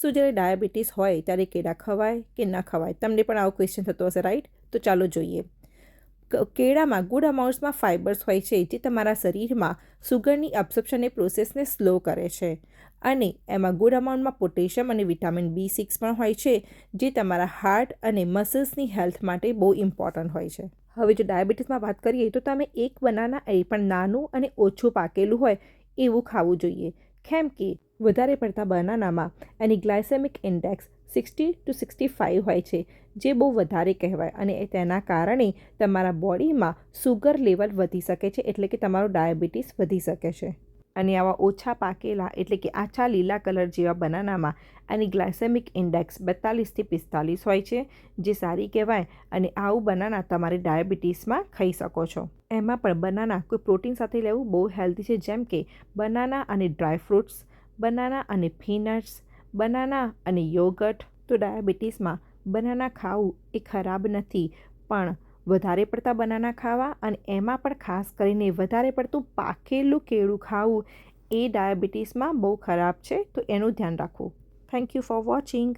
શું જ્યારે ડાયાબિટીસ હોય ત્યારે કેળા ખવાય કે ન ખવાય? તમને પણ આવો ક્વેશ્ચન થતો હશે રાઈટ તો ચાલો જોઈએ. કેળામાં ગુડ અમાઉન્ટ્સમાં ફાઇબર્સ હોય છે જે તમારા શરીરમાં સુગરની અબ્સોર્પ્શનની પ્રોસેસને સ્લો કરે છે. અને એમાં ગુડ અમાઉન્ટમાં પોટેશિયમ અને વિટામિન બી સિક્સ પણ હોય છે જે તમારા હાર્ટ અને મસલ્સની હેલ્થ માટે બહુ ઇમ્પોર્ટન્ટ હોય છે. હવે જો ડાયાબિટીસમાં વાત કરીએ તો તમે એક બનાના એ પણ નાનું અને ઓછું પાકેલું હોય એવું ખાવું જોઈએ. કેમ કે વધારે પડતા બનાનામાં એની glycemic index sixty two sixty five હોય છે, જે બહુ વધારે કહેવાય અને તેના કારણે તમારા બોડીમાં સુગર લેવલ વધી શકે છે, એટલે કે તમારું ડાયાબિટીસ વધી શકે છે. અને આવા ઓછા પાકેલા એટલે કે આછા લીલા કલર જેવા બનાનામાં આની ગ્લાયસેમિક ઇન્ડેક્સ બેતાલીસથી પિસ્તાલીસ હોય છે, જે સારી કહેવાય અને આવું બનાના તમારે ડાયાબિટીસમાં ખાઈ શકો છો. એમાં પણ બનાના કોઈ પ્રોટીન સાથે લેવું બહુ હેલ્ધી છે, જેમ કે બનાના અને ડ્રાય ફ્રૂટ્સ બનાના અને પીનટ્સ, બનાના અને યોગટ તો ડાયાબિટીસમાં બનાના ખાવું એ ખરાબ નથી, પણ વધારે પડતા બનાના ખાવા અને એમાં પણ ખાસ કરીને વધારે પડતું પાકેલું કેળું ખાવું એ ડાયાબિટીસમાં બહુ ખરાબ છે, તો એનું ધ્યાન રાખવું. Thank you for watching